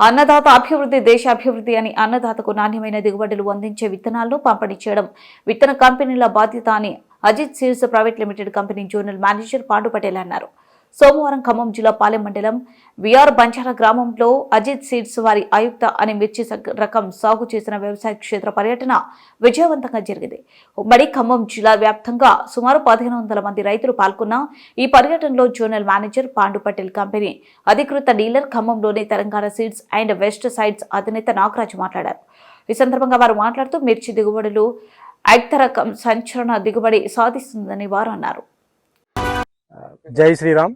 అన్నదాత అభివృద్ధి దేశ అభివృద్ధి అని అన్నదాతకు నాణ్యమైన దిగుబడులు అందించే విత్తనాలను పంపిణీ చేయడం విత్తన కంపెనీల బాధ్యత అని Ajith seeds private limited company zonal manager Pandu Patel అన్నారు. సోమవారం ఖమ్మం జిల్లా పాలెం మండలం విఆర్ బంజారా గ్రామంలో అజిత్ సీడ్స్ వారి ఆయుక్త అనే మిర్చి రకం సాగు చేసిన వ్యవసాయ క్షేత్ర పర్యటన విజయవంతంగా జరిగింది. ఉమ్మడి ఖమ్మం జిల్లా వ్యాప్తంగా సుమారు పదిహేను వందల మంది రైతులు పాల్గొన్న ఈ పర్యటనలో zonal manager Pandu Patel company అధికృత dealer ఖమ్మంలోని Telangana seeds and west sides అధినేత నాగరాజు మాట్లాడారు. ఈ సందర్భంగా వారు మాట్లాడుతూ మిర్చి దిగుబడులు ఆయుక్త రకం సంచలన దిగుబడి సాధిస్తుందని వారు అన్నారు. జై శ్రీరామ్.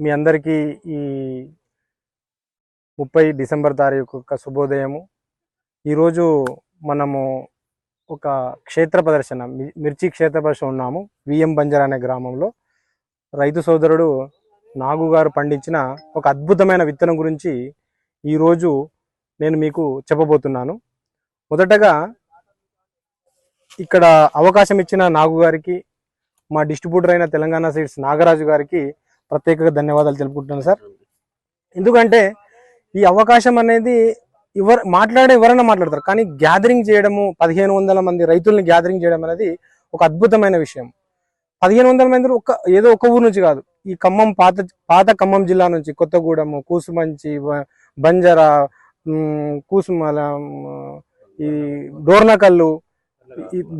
మీ అందరికీ ఈ ముప్పై డిసెంబర్ తారీఖు యొక్క శుభోదయము. ఈరోజు మనము ఒక క్షేత్ర ప్రదర్శన మి- మిర్చి క్షేత్ర ప్రదర్శన ఉన్నాము విఎం బంజర్ అనే గ్రామంలో. రైతు సోదరుడు నాగు గారు పండించిన ఒక అద్భుతమైన విత్తనం గురించి ఈరోజు నేను మీకు చెప్పబోతున్నాను. మొదటగా ఇక్కడ అవకాశం ఇచ్చిన నాగు గారికి మా డిస్ట్రిబ్యూటర్ అయిన తెలంగాణ సీడ్స్ నాగరాజు గారికి ప్రత్యేకంగా ధన్యవాదాలు తెలుపుకుంటున్నాను సార్. ఎందుకంటే ఈ అవకాశం అనేది ఎవరు మాట్లాడే ఎవరైనా మాట్లాడతారు కానీ గ్యాదరింగ్ చేయడము పదిహేను వందల మంది రైతుల్ని గ్యాదరింగ్ చేయడం అనేది ఒక అద్భుతమైన విషయం. పదిహేను వందల మంది ఒక ఏదో ఒక ఊరు నుంచి కాదు ఈ ఖమ్మం పాత పాత ఖమ్మం జిల్లా నుంచి కొత్తగూడెము కూసుమంచి వ- బంజరా కూసుమల ఈ డోర్నకల్లు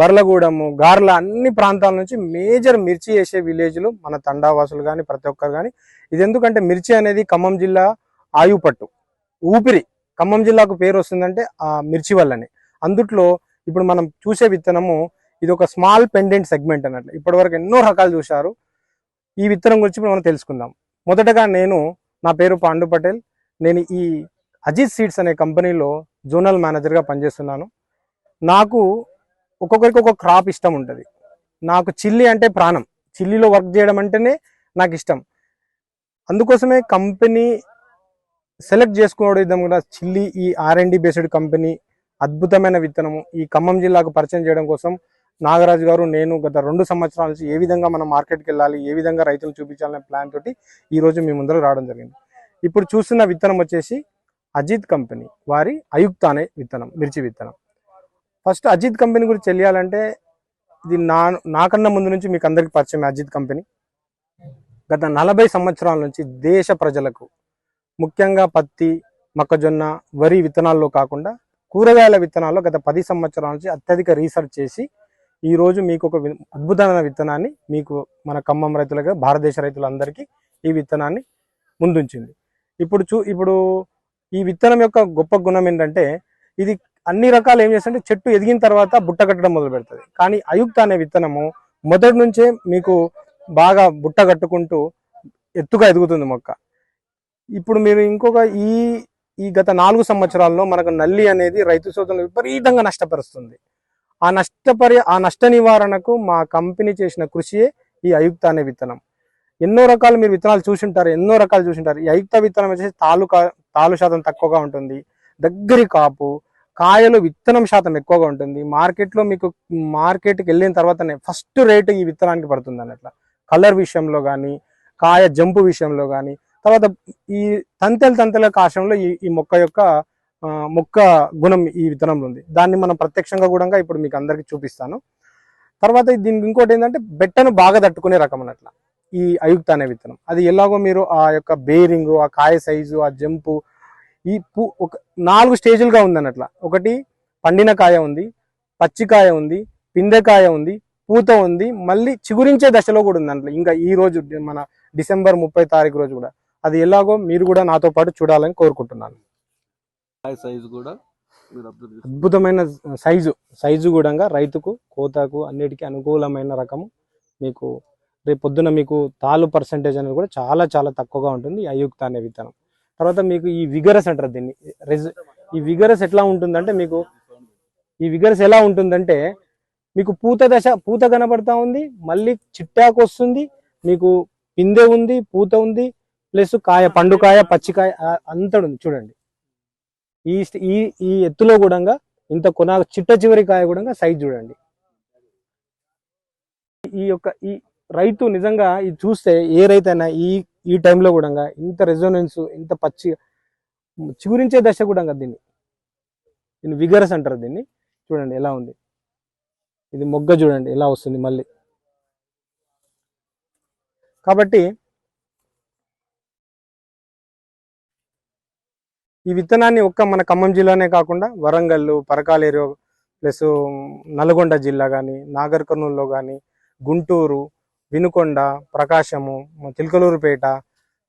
బర్లగూడెము గార్ల అన్ని ప్రాంతాల నుంచి మేజర్ మిర్చి వేసే విలేజ్లు మన తండావాసులు కానీ ప్రతి ఒక్కరు కానీ ఇది ఎందుకంటే మిర్చి అనేది ఖమ్మం జిల్లా ఆయుపట్టు ఊపిరి. ఖమ్మం జిల్లాకు పేరు వస్తుందంటే ఆ మిర్చి వల్లనే. అందుట్లో ఇప్పుడు మనం చూసే విత్తనము ఇది ఒక స్మాల్ పెండెంట్ సెగ్మెంట్ అన్నట్లు. ఇప్పటివరకు ఎన్నో రకాలు చూశారు. ఈ విత్తనం గురించి ఇప్పుడు మనం తెలుసుకుందాం. మొదటగా నేను నా పేరు పాండు పటేల్. నేను ఈ అజిత్ సీడ్స్ అనే కంపెనీలో జోనల్ మేనేజర్గా పనిచేస్తున్నాను. నాకు ఒక్కొక్కరికి ఒక్కొక్క క్రాప్ ఇష్టం ఉంటుంది. నాకు చిల్లి అంటే ప్రాణం. చిల్లీలో వర్క్ చేయడం అంటేనే నాకు ఇష్టం. అందుకోసమే కంపెనీ సెలెక్ట్ చేసుకోవడం కూడా. చిల్లి ఈ R and D based company అద్భుతమైన విత్తనము. ఈ ఖమ్మం జిల్లాకు పరిచయం చేయడం కోసం నాగరాజు గారు నేను గత రెండు సంవత్సరాల నుంచి ఏ విధంగా మనం మార్కెట్కి వెళ్ళాలి ఏ విధంగా రైతులు చూపించాలనే ప్లాన్ తోటి ఈరోజు మీ ముందర రావడం జరిగింది. ఇప్పుడు చూస్తున్న విత్తనం వచ్చేసి అజిత్ కంపెనీ. వారి అయుక్త అనే విత్తనం మిర్చి విత్తనం. ఫస్ట్ అజిత్ కంపెనీ గురించి తెలియాలంటే ఇది నా నాకన్నా ముందు నుంచి మీకు అందరికి పరిచయం అజిత్ కంపెనీ. గత నలభై సంవత్సరాల నుంచి దేశ ప్రజలకు ముఖ్యంగా పత్తి మొక్కజొన్న వరి విత్తనాల్లో కాకుండా కూరగాయల విత్తనాల్లో గత పది సంవత్సరాల నుంచి అత్యధిక రీసెర్చ్ చేసి ఈరోజు మీకు ఒక అద్భుతమైన విత్తనాన్ని మీకు మన ఖమ్మం రైతులుగా భారతదేశ రైతులందరికీ ఈ విత్తనాన్ని ముందుంచింది. ఇప్పుడు చూ ఇప్పుడు ఈ విత్తనం యొక్క గొప్ప గుణం ఏంటంటే ఇది అన్ని రకాలు ఏం చేస్తుంటే చెట్టు ఎదిగిన తర్వాత బుట్ట కట్టడం మొదలు పెడుతుంది కానీ అయుక్త అనే విత్తనము మొదటి నుంచే మీకు బాగా బుట్ట కట్టుకుంటూ ఎత్తుగా ఎదుగుతుంది మొక్క. ఇప్పుడు మీరు ఇంకొక ఈ ఈ గత నాలుగు సంవత్సరాల్లో మనకు నల్లి అనేది రైతు సోదరులు విపరీతంగా నష్టపరుస్తుంది. ఆ నష్టపరి ఆ నష్ట నివారణకు మా కంపెనీ చేసిన కృషియే ఈ అయుక్త అనే విత్తనం. ఎన్నో రకాలు మీరు విత్తనాలు చూసింటారు ఎన్నో రకాలు చూసింటారు. ఈ అయుక్త విత్తనం వచ్చేసి తాలుకా తాలు శాతం తక్కువగా ఉంటుంది. దగ్గరి కాపు కాయలు విత్తనం శాతం ఎక్కువగా ఉంటుంది. మార్కెట్లో మీకు మార్కెట్కి వెళ్ళిన తర్వాతనే ఫస్ట్ రేటు ఈ విత్తనానికి పడుతుంది అన్నట్ల. కలర్ విషయంలో కానీ కాయ జంపు విషయంలో కానీ తర్వాత ఈ తంతెల తంతెల కాశంలో ఈ ఈ మొక్క యొక్క మొక్క గుణం ఈ విత్తనంలో ఉంది. దాన్ని మనం ప్రత్యక్షంగా కూడా ఇప్పుడు మీకు అందరికీ చూపిస్తాను. తర్వాత దీనికి ఇంకోటి ఏంటంటే బెట్టను బాగా తట్టుకునే రకం అన్నట్ల. ఈ అయుక్త అనే విత్తనం. అది ఎలాగో మీరు ఆ యొక్క బేరింగ్ ఆ కాయ సైజు ఆ జంపు ఈ పూ ఒక నాలుగు స్టేజులుగా ఉంది అన్నట్ల ఒకటి పండిన కాయ ఉంది పచ్చికాయ ఉంది పిందెకాయ ఉంది పూత ఉంది మళ్ళీ చిగురించే దశలో కూడా ఉంది అన్నట్లు ఇంకా ఈ రోజు మన డిసెంబర్ ముప్పై తారీఖు రోజు కూడా. అది ఎలాగో మీరు కూడా నాతో పాటు చూడాలని కోరుకుంటున్నాను. సైజు కూడా అద్భుతమైన సైజు సైజు కూడా రైతుకు కోతకు అన్నిటికీ అనుకూలమైన రకము. మీకు రేపు పొద్దున మీకు తాలు పర్సంటేజ్ అనేది కూడా చాలా చాలా తక్కువగా ఉంటుంది అయుక్త అనే విత్తనం. తర్వాత మీకు ఈ విగరస్ అంటారు దీన్ని. ఈ విగరస్ ఎట్లా ఉంటుందంటే మీకు ఈ విగరస్ ఎలా ఉంటుందంటే మీకు పూత దశ పూత కనబడతా ఉంది మళ్ళీ చిట్టాకు వస్తుంది మీకు పిందె ఉంది పూత ఉంది ప్లస్ కాయ పండుకాయ పచ్చికాయ అంతడు ఉంది. చూడండి. ఈ ఈ ఈ ఎత్తులో కూడా ఇంత కొన చిట్ట చివరి కాయ కూడా సైజ్ చూడండి. ఈ యొక్క ఈ రైతు నిజంగా ఇది చూస్తే ఏ రైతు అయినా ఈ ఈ టైంలో కూడా ఇంత రెజోనెన్స్ ఇంత పచ్చి చిగురించే దశ కూడా దీన్ని. దీన్ని విగరస్ అంటారు దీన్ని. చూడండి ఎలా ఉంది. ఇది మొగ్గ చూడండి ఎలా వస్తుంది మళ్ళీ. కాబట్టి ఈ విత్తనాన్ని ఒక్క మన ఖమ్మం జిల్లానే కాకుండా వరంగల్ పరకాల ఏరియా ప్లస్ నల్గొండ జిల్లా కానీ నాగర్ కర్నూలులో కానీ గుంటూరు వినుకొండ ప్రకాశము చిలకలూరుపేట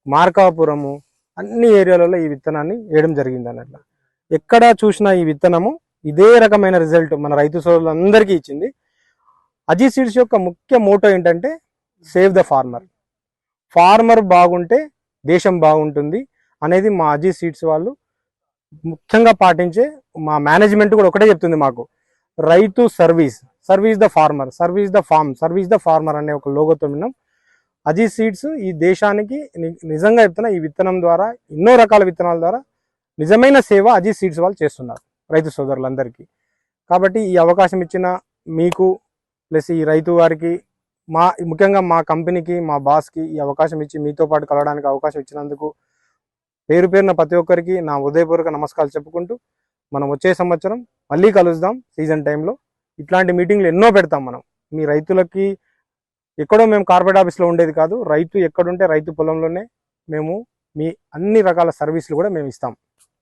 మార్కాపురము అన్ని ఏరియాలలో ఈ విత్తనాన్ని వేయడం జరిగింది అన్నట్ల. ఎక్కడ చూసినా ఈ విత్తనము ఇదే రకమైన రిజల్ట్ మన రైతు సోదరులందరికీ ఇచ్చింది. అజిత్ సీడ్స్ యొక్క ముఖ్య మోటో ఏంటంటే సేవ్ ద ఫార్మర్ ఫార్మర్ బాగుంటే దేశం బాగుంటుంది అనేది మా అజిత్ సీడ్స్ వాళ్ళు ముఖ్యంగా పాటించే మా మేనేజ్మెంట్ కూడా ఒకటే చెప్తుంది మాకు. రైతు service service the farmer service the farm service the farmer అనే ఒక లోగోతో విన్నాం. అజిత్ సీడ్స్ ఈ దేశానికి నిజంగా చెప్తున్నా ఈ విత్తనం ద్వారా ఎన్నో రకాల విత్తనాల ద్వారా నిజమైన సేవ అజిత్ సీడ్స్ వాళ్ళు చేస్తున్నారు రైతు సోదరులందరికీ. కాబట్టి ఈ అవకాశం ఇచ్చిన మీకు ప్లస్ ఈ రైతు వారికి మా ముఖ్యంగా మా కంపెనీకి మా బాస్కి ఈ అవకాశం ఇచ్చి మీతో పాటు కలవడానికి అవకాశం ఇచ్చినందుకు పేరు పేరున ప్రతి ఒక్కరికి నా ఉదయపూర్వక నమస్కారాలు చెప్పుకుంటూ మనం వచ్చే సంవత్సరం మళ్ళీ కలుద్దాం సీజన్ టైంలో. ఇట్లాంటి మీటింగ్లు ఎన్నో పెడతాం మనం. మీ రైతులకి ఎక్కడో మేము కార్పొరేట్ ఆఫీస్లో ఉండేది కాదు. రైతు ఎక్కడుంటే రైతు పొలంలోనే మేము మీ అన్ని రకాల సర్వీసులు కూడా మేము ఇస్తాం.